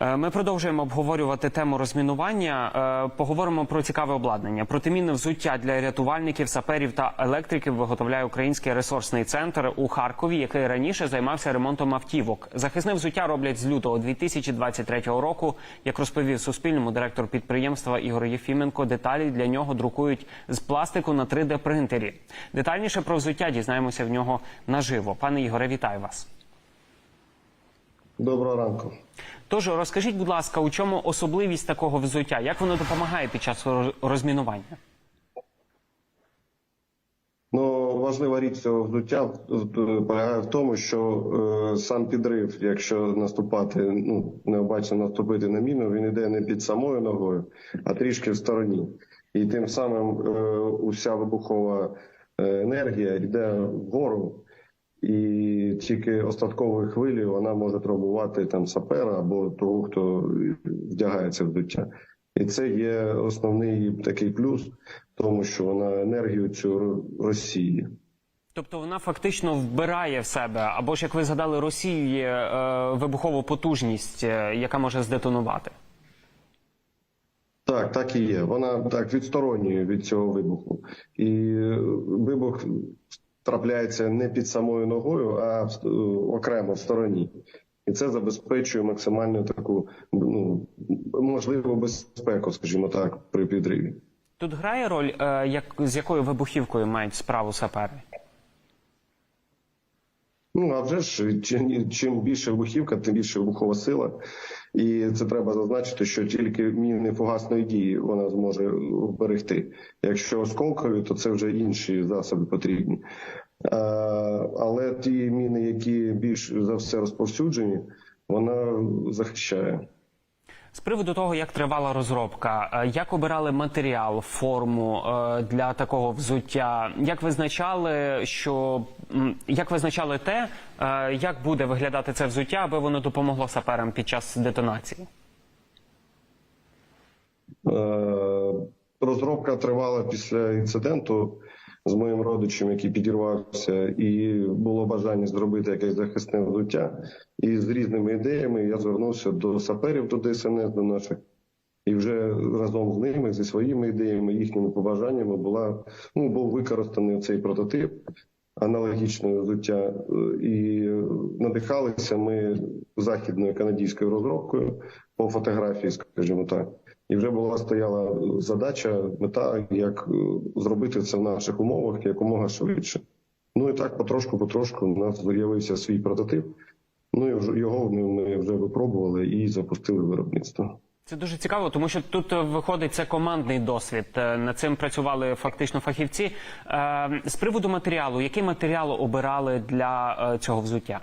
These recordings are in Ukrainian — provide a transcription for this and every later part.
Е, Ми продовжуємо обговорювати тему розмінування. Е, Поговоримо про цікаве обладнання. Протимінне взуття для рятувальників, саперів та електриків виготовляє український ресурсний центр у Харкові, який раніше займався ремонтом автівок. Захисне взуття роблять з лютого 2023 року. Як розповів Суспільному директор підприємства Ігор Єфіменко, деталі для нього друкують з пластику на 3D принтері. Детальніше про взуття дізнаємося в нього наживо. Пане Ігоре, вітаю вас. Доброго ранку. Тож розкажіть, будь ласка, у чому особливість такого взуття? Як воно допомагає під час розмінування? Ну важлива річ цього взуття е, полягає в тому, що е, сам підрив, якщо наступати, ну необачно наступити на міну, він йде не під самою ногою, а трішки в стороні. І тим самим е, уся вибухова е, енергія йде вгору, і тільки остатковою хвилею вона може травмувати там сапера або того, хто вдягає це взуття. І це є основний такий плюс, тому що вона енергію цю розсіє. Тобто вона фактично вбирає в себе, або ж як ви згадали, розсіює е, вибухову потужність, е, яка може здетонувати. Так, так і є. Вона так відсторонює від цього вибуху. І е, вибух трапляється не під самою ногою, а в- е, окремо в стороні. І це забезпечує максимальну таку ну можливу безпеку, скажімо так, при підриві. Тут грає роль, е, як з якою вибухівкою мають справу сапери. Ну а вже ж чим більше вибухівка, тим більше вибухова сила. І це треба зазначити, що тільки міни фугасної дії вона зможе вберегти. Якщо осколкові, то це вже інші засоби потрібні. Але ті міни, які більш за все розповсюджені, вона захищає. З приводу того, як тривала розробка, е, як обирали матеріал, форму е, для такого взуття, як визначали, що як визначали те, е, як буде виглядати це взуття, аби воно допомогло саперам під час детонації? Розробка тривала після інциденту з моїм родичем, який підірвався, і було бажання зробити якесь захисне взуття. І з різними ідеями я звернувся до саперів, до ДСНС, до наших. І вже разом з ними, зі своїми ідеями, їхніми побажаннями була ну був використаний цей прототип аналогічного взуття, і надихалися ми західною канадською розробкою по фотографії, скажімо так. І вже була стояла задача, мета, як е, зробити це в наших умовах якомога швидше. Ну і так потрошку, потрошку у нас з'явився свій прототип. Ну і його ми, вже випробували і запустили виробництво. Це дуже цікаво, тому що тут е, виходить це командний досвід. Е, Над цим працювали фактично фахівці. З приводу матеріалу, який матеріал обирали для цього взуття?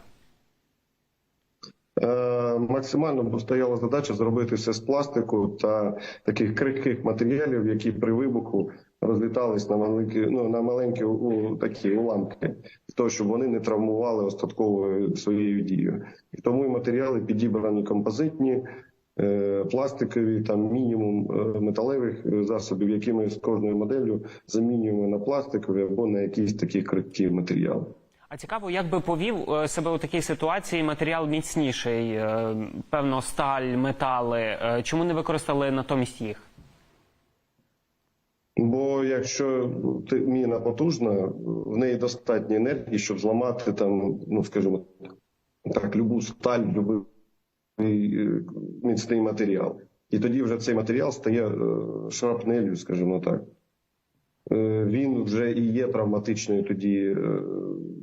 Е, Максимально стояла задача зробити все з пластику та таких крихких матеріалів, які при вибуху розлітались на маленькі, ну на маленькі у, такі уламки, того, щоб вони не травмували остатковою своєю дією. І тому і матеріали підібрані композитні, е, пластикові, там мінімум е, металевих засобів, які ми з кожною моделлю замінюємо на пластикові або на якісь такі крихкі матеріали. А цікаво, як би повів е, себе у такій ситуації матеріал міцніший, е, певно, сталь, метали. Е, Чому не використали натомість їх? Бо якщо міна потужна, в неї достатньо енергії, щоб зламати там, ну скажімо так, любу сталь, любий міцний матеріал. І тоді вже цей матеріал стає шрапнелью, скажімо так. Він вже і є травматичною тоді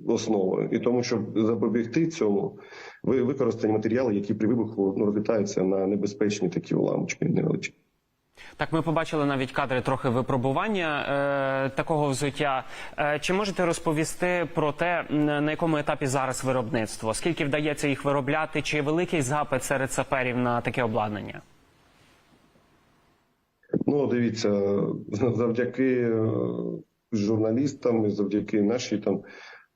основою. І тому, щоб запобігти цьому, ви використані матеріали, які при вибуху ну, розлітаються на небезпечні такі уламочки невеличкі. Так, ми побачили навіть кадри трохи випробування е, такого взуття. Е, чи можете розповісти про те, на якому етапі зараз виробництво? Скільки вдається їх виробляти? Чи великий запит серед саперів на таке обладнання? Ну, дивіться, завдяки е, журналістам, і завдяки нашій там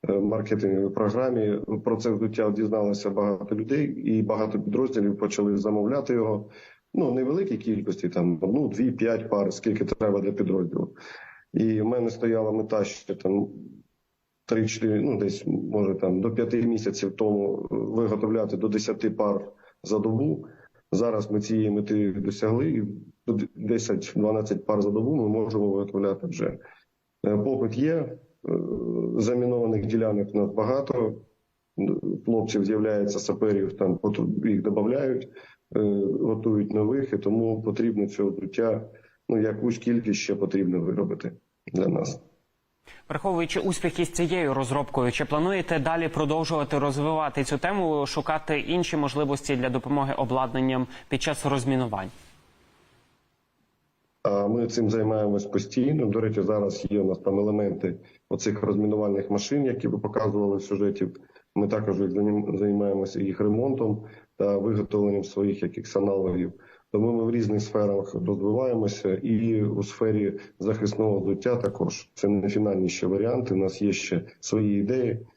маркетинговій програмі про це взуття дізналося багато людей, і багато підрозділів почали замовляти його. Ну, невеликій кількості, там одну, дві, п'ять пар, скільки треба для підрозділу. І в мене стояла мета ще там 3-4, ну десь може там до 5 місяців тому виготовляти до 10 пар за добу. Зараз ми цієї мети досягли. і 10-12 пар за добу ми можемо виготовляти вже. Е, Попит є, е, замінованих ділянок у нас багато. Хлопців з'являється саперів, там їх додають, готують нових, і тому потрібно цього взуття, ну якусь кількість ще потрібно виробити для нас. Враховуючи успіхи з цією розробкою, чи плануєте далі продовжувати розвивати цю тему, шукати інші можливості для допомоги обладнанням під час розмінувань? Ми цим займаємось постійно. До речі, зараз є у нас там елементи оцих розмінувальних машин, які ви показували в сюжеті. Ми також займаємося їх ремонтом та виготовленням своїх якихось аналогів. Тому ми в різних сферах розвиваємося, і у сфері захисного взуття також це не фінальні ще варіанти. У нас є ще свої ідеї.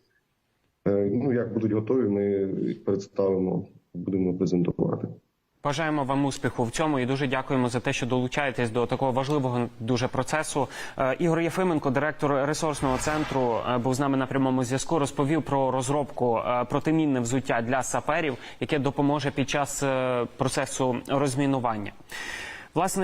Е, Ну як будуть готові, ми їх представимо, будемо презентувати. Бажаємо вам успіху в цьому і дуже дякуємо за те, що долучаєтесь до такого важливого дуже процесу. Е, Ігор Єфименко, директор ресурсного центру, е, був з нами на прямому зв'язку. Розповів про розробку е, протимінне взуття для саперів, яке допоможе під час процесу розмінування. Власне.